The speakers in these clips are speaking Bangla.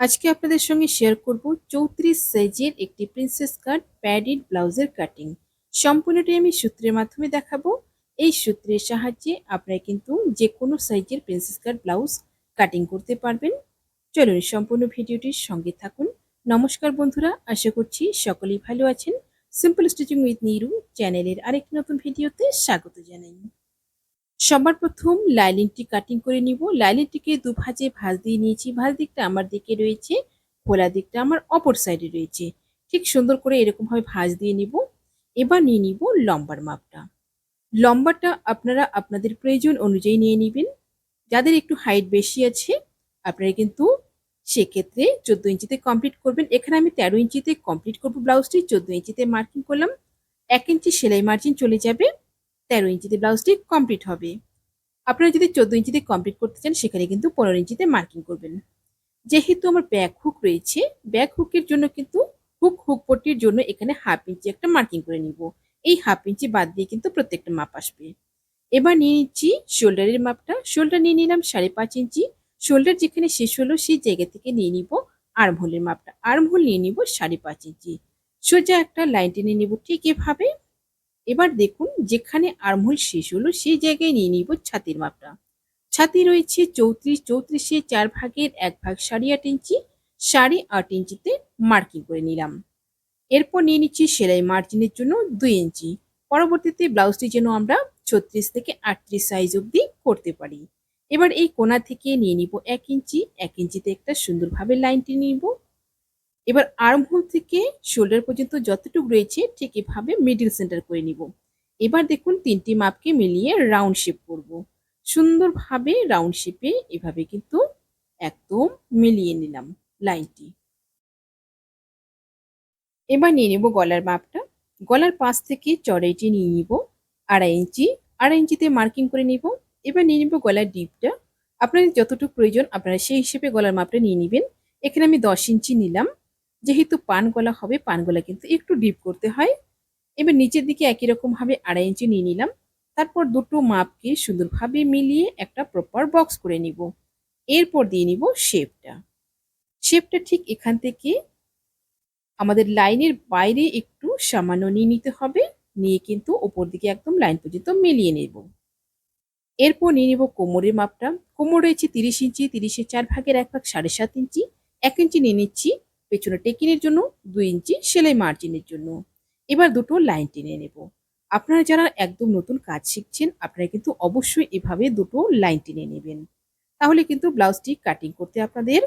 আজকে আপনাদের সঙ্গে শেয়ার করব চৌত্রিশ সাইজের একটি প্রিন্সেস কাট প্যাডিড ব্লাউজের কাটিং সম্পূর্ণটি আমি সূত্রের মাধ্যমে দেখাবো। এই সূত্রের সাহায্যে আপনারা কিন্তু যে কোনো সাইজের প্রিন্সেস কাট ব্লাউজ কাটিং করতে পারবেন। চলুন সম্পূর্ণ ভিডিওটির সঙ্গে থাকুন। নমস্কার বন্ধুরা, আশা করছি সকলেই ভালো আছেন। সিম্পল স্টিচিং উইথ নিরু চ্যানেলের আরেকটি নতুন ভিডিওতে স্বাগত জানাই। সবার প্রথম লাইলিনটি কাটিং করে নিব। লাইলিনটিকে দু ভাজে ভাজ দিয়ে নিয়েছি। ভাজ দিকটা আমার দিকে রয়েছে, খোলা দিকটা আমার অপর সাইডে রয়েছে। ঠিক সুন্দর করে এরকমভাবে ভাজ দিয়ে নিব। এবার নিয়ে নিব লম্বার মাপটা। লম্বাটা আপনারা আপনাদের প্রয়োজন অনুযায়ী নিয়ে নেবেন। যাদের একটু হাইট বেশি আছে, আপনারা কিন্তু সেক্ষেত্রে চোদ্দ ইঞ্চিতে কমপ্লিট করবেন। এখানে আমি তেরো ইঞ্চিতে কমপ্লিট করব ব্লাউজটি চোদ্দ ইঞ্চিতে মার্কিং করলাম। এক ইঞ্চি সেলাই মার্জিন চলে যাবে। তেরো ইঞ্চিতে ব্লাউজটি কমপ্লিট হবে। আপনারা যদি চোদ্দ ইঞ্চিতে কমপ্লিট করতে চান, সেখানে কিন্তু পনেরো ইঞ্চিতে মার্কিং করবেন। যেহেতু আমার ব্যাক হুক রয়েছে ব্যাক হুকের জন্য কিন্তু হুক হুক পট্টির জন্য এখানে হাফ ইঞ্চি একটা মার্কিং করে নিব। এই হাফ ইঞ্চি বাদ দিয়ে কিন্তু প্রত্যেকটা মাপ আসবে। এবার নিয়ে নিচ্ছি শোল্ডারের মাপটা। শোল্ডার নিয়ে নিলাম সাড়ে পাঁচ ইঞ্চি। শোল্ডার যেখানে শেষ হলো, সেই জায়গা থেকে নিয়ে নিব আর্মহোলের মাপটা। আর্মহোল নিয়ে নিব সাড়ে পাঁচ ইঞ্চি। সোজা একটা লাইন টেনে নিব। ঠিক এভাবে এবার দেখুন যেখানে আর্মহোল শেষ হলো, সেই জায়গায় নিয়ে নিব ছাতির মাপটা। ছাতি রয়েছে চৌত্রিশ, চৌত্রিশে চার ভাগের এক ভাগ সাড়ে আট ইঞ্চি, সাড়ে আট ইঞ্চিতে মার্কিং করে নিলাম। এরপর নিয়ে নিচ্ছি সেলাই মার্জিনের জন্য দুই ইঞ্চি। পরবর্তীতে ব্লাউজটি যেন আমরা ছত্রিশ থেকে আটত্রিশ সাইজ অবধি করতে পারি। এবার এই কোনা থেকে নিয়ে নিব এক ইঞ্চি, এক ইঞ্চিতে একটা সুন্দরভাবে লাইনটি নিব। এবার আর্মহোল থেকে শোল্ডার পর্যন্ত যতটুকু রয়েছে ঠিক এভাবে মিডিল সেন্টার করে নিব। এবার দেখুন তিনটি মাপকে মিলিয়ে রাউন্ড শেপ করব। সুন্দরভাবে রাউন্ড শেপে এভাবে কিন্তু একদম মিলিয়ে নিলাম লাইনটি। এবার নিয়ে নেব গলার মাপটা। গলার পাশ থেকে চড়াইটি নিয়ে নিব, আড়াই ইঞ্চি। আড়াই ইঞ্চিতে মার্কিং করে নিব। এবার নিয়ে নিব গলার ডিপটা আপনাদের যতটুকু প্রয়োজন আপনারা সেই হিসেবে গলার মাপটা নিয়ে নেবেন। এখানে আমি দশ ইঞ্চি নিলাম। যেহেতু পান গলা হবে পান গলা কিন্তু একটু ডিপ করতে হয়। এবার নিচের দিকে একই রকম ভাবে আড়াই ইঞ্চি নিয়ে নিলাম। তারপর দুটো মাপকে সুন্দরভাবে মিলিয়ে একটা প্রপার বক্স করে নিব। এরপর দিয়ে নিব শেপটা শেপটা ঠিক এখান থেকে আমাদের লাইনের বাইরে একটু সামান্য নিয়ে নিতে হবে। নিয়ে কিন্তু ওপর দিকে একদম লাইন পর্যন্ত মিলিয়ে নেব। এরপর নিয়ে নেব কোমরের মাপটা। কোমর রয়েছে তিরিশ ইঞ্চি, তিরিশের চার ভাগের এক ভাগ সাড়ে সাত ইঞ্চি। এক ইঞ্চি নিয়ে নিচ্ছি। পেছনে টেকিনের জন্য দুই ইঞ্চি, সেলাই মার্জিনের জন্য। এবার দুটো লাইন টেনে নেব। আপনারা যারা একদম নতুন কাজ শিখছেন, আপনারা কিন্তু অবশ্যই এভাবে দুটো লাইন টেনে নেবেন। তাহলে কিন্তু ব্লাউজটি কাটিং করতে আপনাদের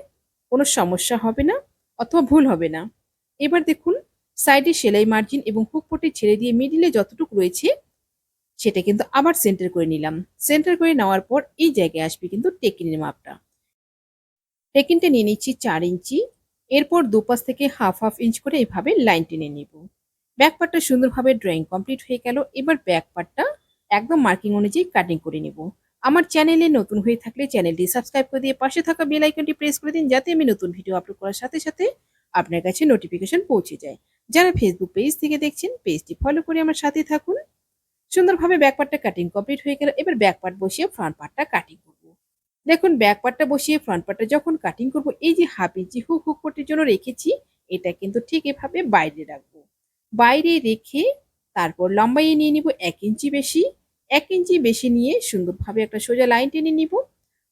কোনো সমস্যা হবে না, অথবা ভুল হবে না। এবার দেখুন, সাইডে সেলাই মার্জিন এবং হুক পটে ছেড়ে দিয়ে মিডিলে যতটুকু রয়েছে, সেটা কিন্তু আবার সেন্টার করে নিলাম। সেন্টার করে নেওয়ার পর এই জায়গায় আসবে কিন্তু টেকিনের মাপটা। টেকিনটা নিয়ে নিচ্ছি চার ইঞ্চি এরপর দুপাশ থেকে হাফ হাফ ইঞ্চ করে এইভাবে লাইন টেনে নেব। ব্যাক পার্টটা সুন্দরভাবে ড্রয়িং কমপ্লিট হয়ে গেল। এবার ব্যাক পার্টটা একদম মার্কিং অনুযায়ী কাটিং করে নেব। আমার চ্যানেলে নতুন হয়ে থাকলে চ্যানেলটি সাবস্ক্রাইব করে দিয়ে পাশে থাকা বেল আইকনটি প্রেস করে দিন যাতে আমি নতুন ভিডিও আপলোড করার সাথে সাথে আপনার কাছে নোটিফিকেশন পৌঁছে যায়। যারা ফেসবুক পেজ থেকে দেখছেন পেজটি ফলো করে আমার সাথে থাকুন। সুন্দরভাবে ব্যাক পার্টটা কাটিং কমপ্লিট হয়ে গেল। এবার ব্যাক পার্ট বসিয়ে ফ্রন্ট পার্টটা কাটিং করব। দেখুন ব্যাক পার্টটা বসিয়ে ফ্রন্ট পার্টটা যখন কাটিং করব, এই যে হাফ ইঞ্চি হুক হুক পটির জন্য রেখেছি, এটা কিন্তু ঠিক এভাবে বাইরে রাখব। বাইরে রেখে তারপর লম্বাইয়ে নিয়ে নিব এক ইঞ্চি বেশি, এক ইঞ্চি বেশি নিয়ে সুন্দরভাবে একটা সোজা লাইন টেনে নিব।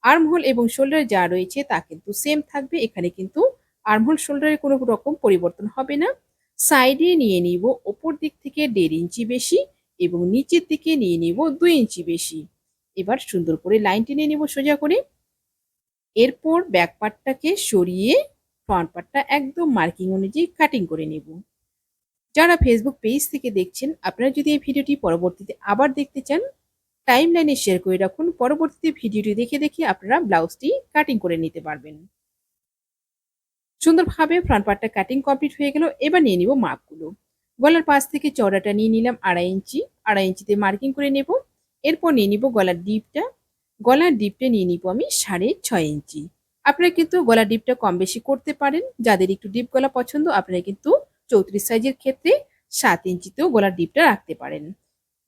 আর্মহোল এবং শোল্ডার যা রয়েছে তা কিন্তু সেম থাকবে, এখানে কিন্তু আর্মহোল শোল্ডারে কোনো রকম পরিবর্তন হবে না। সাইডে নিয়ে নিব ওপর দিক থেকে দেড় ইঞ্চি বেশি এবং নিচের দিকে নিয়ে নিব দুই ইঞ্চি বেশি। এবার সুন্দর করে লাইন টেনে নিব সোজা করে। এরপর ব্যাক পার্টটাকে সরিয়ে ফ্রন্ট পার্টটা একদম মার্কিং অনুযায়ী কাটিং করে নেব। যারা ফেসবুক পেজ থেকে দেখছেন, আপনারা যদি এই ভিডিওটি পরবর্তীতে আবার দেখতে চান টাইম লাইনে শেয়ার করে রাখুন। পরবর্তীতে ভিডিওটি দেখে দেখে আপনারা ব্লাউজটি কাটিং করে নিতে পারবেন। সুন্দরভাবে ফ্রন্ট পার্টটা কাটিং কমপ্লিট হয়ে গেল। এবার নিয়ে নিব মাপগুলো গলার পাশ থেকে চওড়াটা নিয়ে নিলাম আড়াই ইঞ্চি। আড়াই ইঞ্চিতে মার্কিং করে নেব। এরপর নিয়ে নিব গলার ডিপটা। গলার ডিপটা নিয়ে নিব আমি সাড়ে ছয় ইঞ্চি। আপনারা কিন্তু গলার ডিপটা কম বেশি করতে পারেন। যাদের একটু ডিপ গলা পছন্দ, আপনারা কিন্তু চৌত্রিশ সাইজের ক্ষেত্রে সাত ইঞ্চিতেও গলার ডিপটা রাখতে পারেন।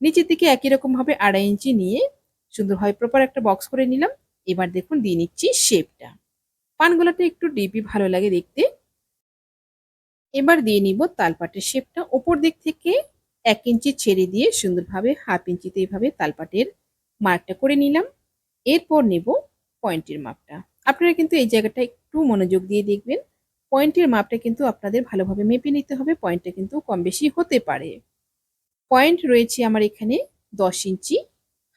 নিচের দিকে একই রকম ভাবে আড়াই ইঞ্চি নিয়ে সুন্দরভাবে প্রপার একটা বক্স করে নিলাম। এবার দেখুন দিয়ে নিচ্ছি শেপটা পানগোলাটা একটু ডিপই ভালো লাগে দেখতে। এবার দিয়ে নিব তালপাটের শেপটা ওপর দিক থেকে এক ইঞ্চি ছেড়ে দিয়ে সুন্দরভাবে হাফ ইঞ্চিতে এইভাবে তালপাটের মার্কটা করে নিলাম। এরপর নেব পয়েন্টের মাপটা। আপনারা কিন্তু এই জায়গাটা একটু মনোযোগ দিয়ে দেখবেন। পয়েন্টের মাপটা কিন্তু আপনাদের ভালোভাবে মেপে নিতে হবে। পয়েন্টটা কিন্তু কম বেশি হতে পারে। পয়েন্ট রয়েছে আমার এখানে দশ ইঞ্চি।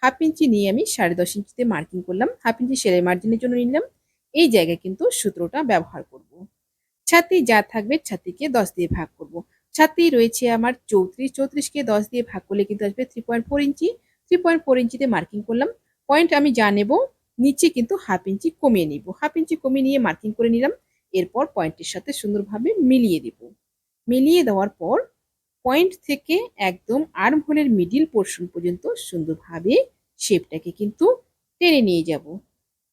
হাফ ইঞ্চি নিয়ে আমি সাড়ে দশ ইঞ্চিতে মার্কিং করলাম। হাফ ইঞ্চি সেলাই মার্জিনের জন্য নিলাম। এই জায়গায় কিন্তু সূত্রটা ব্যবহার করব। ছাতি যা থাকবে ছাতিকে দশ দিয়ে ভাগ করব। ছাতি রয়েছে আমার চৌত্রিশ, চৌত্রিশকে দশ দিয়ে ভাগ করলে কিন্তু আসবে three point four inch. Three point four ইঞ্চিতে মার্কিং করলাম। পয়েন্ট আমি যা নেব, নিচে কিন্তু হাফ ইঞ্চি কমিয়ে নিব। হাফ ইঞ্চি কমিয়ে নিয়ে মার্কিং করে নিলাম। এরপর পয়েন্টের সাথে সুন্দরভাবে মিলিয়ে দেব। মিলিয়ে দেওয়ার পর পয়েন্ট থেকে একদম আর্ম হোলের মিডিল পোর্শন পর্যন্ত সুন্দরভাবে শেপটাকে কিন্তু টেনে নিয়ে যাব।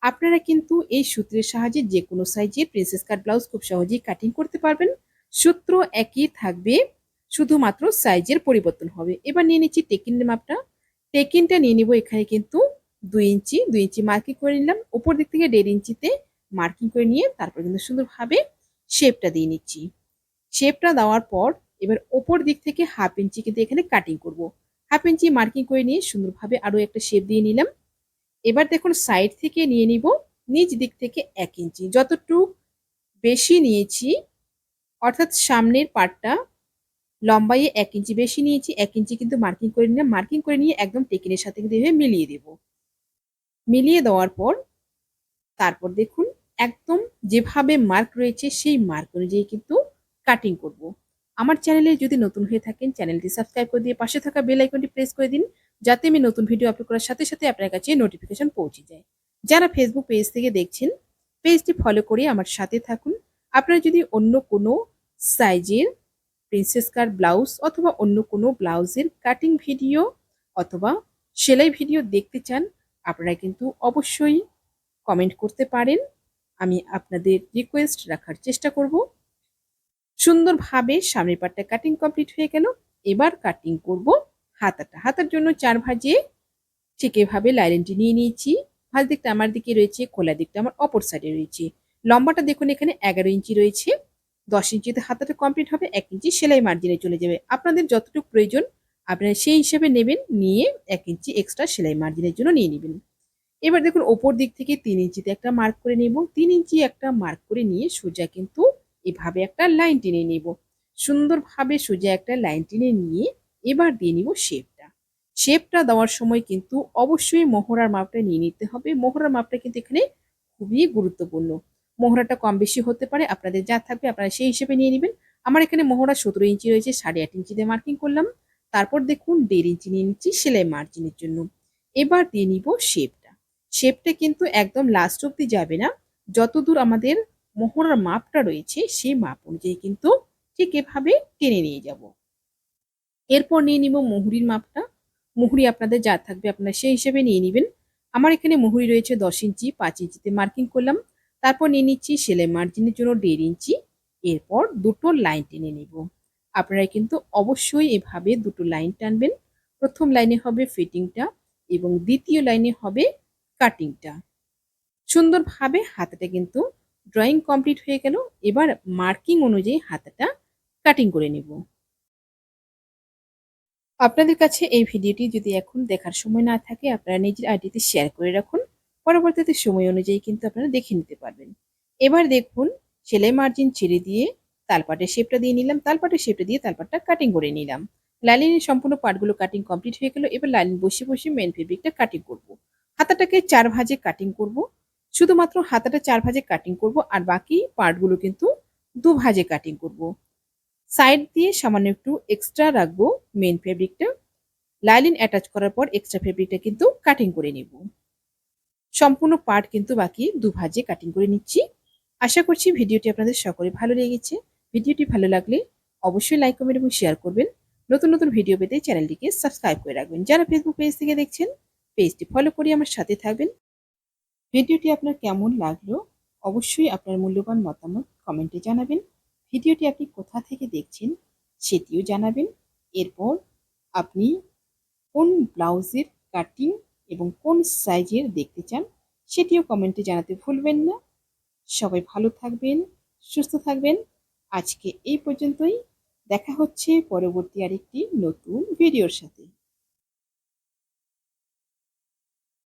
আপনারা কিন্তু এই সূত্রের সাহায্যে যে কোনো সাইজের প্রিন্সেস কাট ব্লাউজ খুব সহজেই কাটিং করতে পারবেন। সূত্র একই থাকবে, শুধুমাত্র সাইজের পরিবর্তন হবে। এবার নিয়ে নিচ্ছি টেকিনের মাপটা। টেকিনটা নিয়ে নিব এখানে কিন্তু দুই ইঞ্চি দুই ইঞ্চি মার্কিং করে নিলাম। উপর দিক থেকে দেড় ইঞ্চিতে মার্কিং করে নিয়ে তারপর কিন্তু সুন্দরভাবে শেপটা দিয়ে নিচ্ছি। শেপটা দেওয়ার পর এবার ওপর দিক থেকে হাফ ইঞ্চি কিন্তু এখানে কাটিং করব। হাফ ইঞ্চি মার্কিং করে নিয়ে সুন্দরভাবে আরও একটা শেপ দিয়ে নিলাম। এবার দেখুন সাইড থেকে নিয়ে নিব, নিচ দিক থেকে এক ইঞ্চি। যতটুক বেশি নিয়েছি অর্থাৎ সামনের পার্টটা লম্বাইয়ে এক ইঞ্চি, বেশি নিয়েছি, এক ইঞ্চি কিন্তু মার্কিং করে নিলাম। মার্কিং করে নিয়ে একদম টেকিনের সাথে কিন্তু এভাবে মিলিয়ে দেব। মিলিয়ে দেওয়ার পর তারপর দেখুন, একদম যেভাবে মার্ক রয়েছে সেই মার্ক অনুযায়ী কিন্তু কাটিং করব। আমার চ্যানেলে যদি নতুন হয়ে থাকেন, চ্যানেলটি সাবস্ক্রাইব করে দিয়ে পাশে থাকা বেল আইকনটি প্রেস করে দিন, যাতে আমি নতুন ভিডিও আপলোড করার সাথে সাথে আপনার কাছে নোটিফিকেশন পৌঁছে যায়। যারা ফেসবুক পেজ থেকে দেখছেন পেজটি ফলো করে আমার সাথে থাকুন। আপনারা যদি অন্য কোনো সাইজের প্রিন্সেস কার ব্লাউজ অথবা অন্য কোনো ব্লাউজের কাটিং ভিডিও অথবা সেলাই ভিডিও দেখতে চান, আপনারা কিন্তু অবশ্যই কমেন্ট করতে পারেন। আমি আপনাদের রিকোয়েস্ট রাখার চেষ্টা করব। সুন্দরভাবে সামনের পাটটা কাটিং কমপ্লিট হয়ে গেল। এবার কাটিং করব হাতাটা। হাতার জন্য চার ভাজে ঠিক এভাবে লাইনটি নিয়ে নিয়েছি। ভাজ দিকটা আমার দিকে রয়েছে, খোলা দিকটা আমার অপর সাইডে রয়েছে। লম্বাটা দেখুন এখানে এগারো ইঞ্চি রয়েছে, দশ ইঞ্চিতে হাতাটা কমপ্লিট হবে, এক ইঞ্চি সেলাই মার্জিনে চলে যাবে। আপনাদের যতটুকু প্রয়োজন, আপনারা সেই হিসেবে নেবেন, নিয়ে এক ইঞ্চি এক্সট্রা সেলাই মার্জিনের জন্য নিয়ে নেবেন। এবার দেখুন ওপর দিক থেকে তিন ইঞ্চিতে একটা মার্ক করে নেব, তিন ইঞ্চি একটা মার্ক করে নিয়ে সোজা কিন্তু এভাবে একটা লাইন টেনে নেব। সুন্দরভাবে সোজা একটা লাইন টেনে নিয়ে এবার দিয়ে নিব শেপটা শেপটা দেওয়ার সময় কিন্তু অবশ্যই মোহরার মাপটা নিয়ে নিতে হবে। মোহরার মাপটা কিন্তু এখানে খুবই গুরুত্বপূর্ণ। মোহরাটা কম বেশি হতে পারে, আপনাদের যা থাকবে আপনারা সেই হিসেবে নিয়ে নেবেন। আমার এখানে মোহরা সতেরো ইঞ্চি রয়েছে, সাড়ে আট ইঞ্চিতে মার্কিং করলাম। তারপর দেখুন, দেড় ইঞ্চি নিয়ে নিচ্ছি সেলাই মার্জিনের জন্য। এবার দিয়ে নিব শেপটা শেপটা কিন্তু একদম লাস্ট অব্দি যাবে না। যতদূর আমাদের মোহরার মাপটা রয়েছে, সেই মাপ অনুযায়ী কিন্তু ঠিক এভাবে টেনে নিয়ে যাব। এরপর নিয়ে নিব মুহুরির মাপটা। মুহুরি আপনাদের যা থাকবে আপনারা সেই হিসেবে নিয়ে নেবেন। আমার এখানে মুহুরি রয়েছে দশ ইঞ্চি, পাঁচ ইঞ্চিতে মার্কিং করলাম। তারপর নিয়ে নিচ্ছি সেলাই মার্জিনের জন্য দেড় ইঞ্চি, এরপর দুটো লাইন টেনে নেব। আপনারা কিন্তু অবশ্যই এভাবে দুটো লাইন টানবেন। প্রথম লাইনে হবে ফিটিংটা এবং দ্বিতীয় লাইনে হবে কাটিংটা। সুন্দরভাবে হাতাটা কিন্তু ড্রয়িং কমপ্লিট হয়ে গেল। এবার মার্কিং অনুযায়ী হাতাটা কাটিং করে নেব। আপনাদের কাছে এই ভিডিওটি যদি এখন দেখার সময় না থাকে, আপনারা নিজের আইডিতে শেয়ার করে রাখুন। পরবর্তীতে সময় অনুযায়ী কিন্তু আপনারা দেখে নিতে পারবেন এবার দেখুন, সেলাই মার্জিন ছেড়ে দিয়ে তালপাটের শেপটা দিয়ে নিলাম তালপাটের শেপটা দিয়ে তালপাটটা কাটিং করে নিলাম লাইলিনের সম্পূর্ণ পার্টগুলো কাটিং কমপ্লিট হয়ে গেল, এবার লাইলিন বসে বসে মেন ফেব্রিকটা কাটিং করব। হাতাটাকে চার ভাজে কাটিং করব। শুধুমাত্র হাতাটা চার ভাজে কাটিং করব আর বাকি পার্টগুলো কিন্তু দু ভাজে কাটিং করব। সাইড দিয়ে সামান্য একটু এক্সট্রা রাখব মেন ফেব্রিকটা লাইলিন অ্যাটাচ করার পর এক্সট্রা ফেব্রিকটা কিন্তু কাটিং করে নেব সম্পূর্ণ পার্ট কিন্তু বাকি দু ভাজে কাটিং করে নিচ্ছি। আশা করছি ভিডিওটি আপনাদের সকলে ভালো লেগেছে। ভিডিওটি ভালো লাগলে অবশ্যই লাইক কমেন্ট এবং শেয়ার করবেন। নতুন নতুন ভিডিও পেতে চ্যানেলটিকে সাবস্ক্রাইব করে রাখবেন। যারা ফেসবুক পেজ থেকে দেখছেন পেজটি ফলো করে আমার সাথে থাকবেন। ভিডিওটি আপনার কেমন লাগল অবশ্যই আপনার মূল্যবান মতামত কমেন্টে জানাবেন। ভিডিওটি আপনি কোথা থেকে দেখছেন সেটিও জানাবেন। এরপর আপনি কোন ব্লাউজের কাটিং এবং কোন সাইজের দেখতে চান সেটিও কমেন্টে জানাতে ভুলবেন না। সবাই ভালো থাকবেন, সুস্থ থাকবেন। আজকে এই পর্যন্তই। দেখা হচ্ছে পরবর্তী আরেকটি নতুন ভিডিওর সাথে।